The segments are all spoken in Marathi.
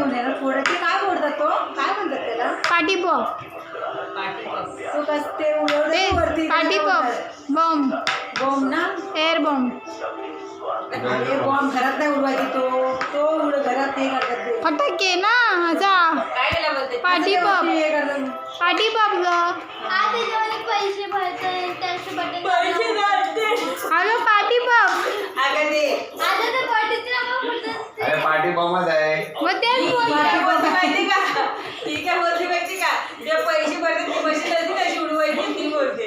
घेऊन येणार फोडायचे काय फोडतात तो? काय म्हणतात त्याला? पाटी पॉप तो कस ते एवढं वरती पाटी पॉप बॉम्ब. बॉम्ब ना? Air bomb. अरे बॉम्ब घरात नाही उडवायची तो. तो उड घरात हे करतात ते. फटाके ना असा पाटी असं पॉप हे करतात. पाटी पॉप ग. पैसे भरतात बोलते. माहिती का? ती काय बोलते माहिती का? जे पैसे भरतात ती मशीन असते कशी उडवायची ती बोलते.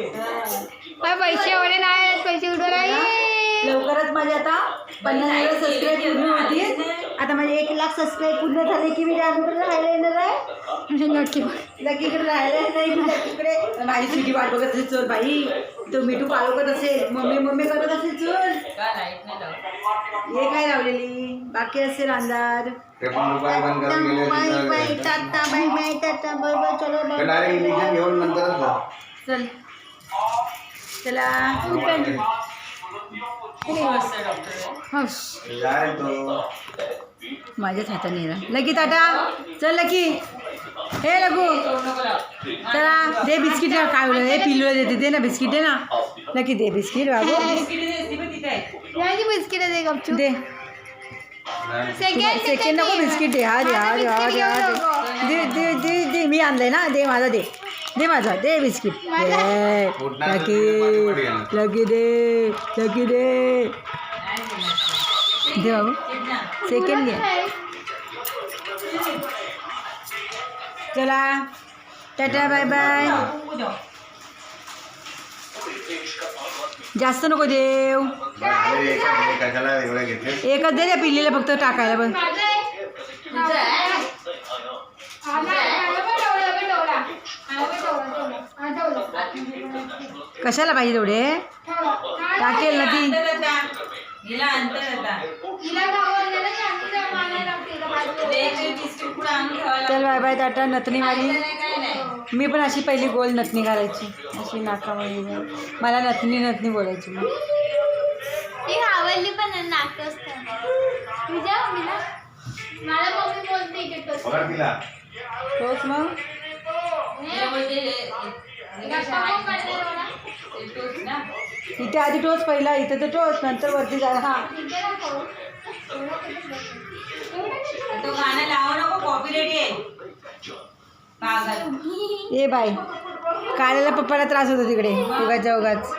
काय पैसे एवढे नाही आहेत, पैसे उडवून आहे लवकरच माझे आता पन्नास हजार सबस्क्राईब पूर्ण होतील. आता माझे एक लाख सबस्क्राईब पूर्ण झाले की मी राहायला येणार आहे? नक्की लकीकडे राहायला नाही मी लकीकडे माझी सुटी वाट बघत असेल चोर बाई. तो मिठू पाळवत असेल मम्मी मम्मी करत असेल चोर हे काय लावलेली? बाकी असेल अंधार. ते पण दुपारी बंद करून गेले बाय बाय तिथं tata bye bye tata bye bye चलो बाय डायरेक्ट इंजेक्शन घेऊन नंतरच जा चल. चला तो माझ्याच हाताने येणार. Lucky tata. चल लकी. हे लगू चला दे बिस्किट काय बोलत हे पिल्लू देते दे ना बिस्किट दे ना. लकी दे बिस्किट बाबू. बिस्किट दे गपचूप. दे. सेकंड नको बिस्किट दे हा दे हा दे हा दे हा दे. दे दे दे दे मी आणलंय ना दे माझा दे. दे माझा दे बिस्किट. दे. लकी लकी दे लकी दे. दे बाबू. सेकंड घे. चला. Tata bye bye. जास्त नको देव. एकच दे पिल्लीला फक्त टाकायला पण. कशाला पाहिजे तेवढे? टाकेल ना ती. चल बाय बाय टाटा नथनी मारी मी पण अशी पहिली गोल नथनी घालायची. अशी नाकामध्ये मला नथनी नथनी बोलायची मग. ती आवडली पण नाक तुझ्या मम्मीला मला. मम्मी बोलते की तो. पकड तिला तोच मग. इथे आधी टोच पहिला इथे तर टोच नंतर वरती जा. हा. तो गाणं लावू नको ए बाय काळ्याला पप्पाला त्रास होतो तिकडे. उगाच उगाच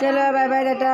चलो बाय बाय टाटा.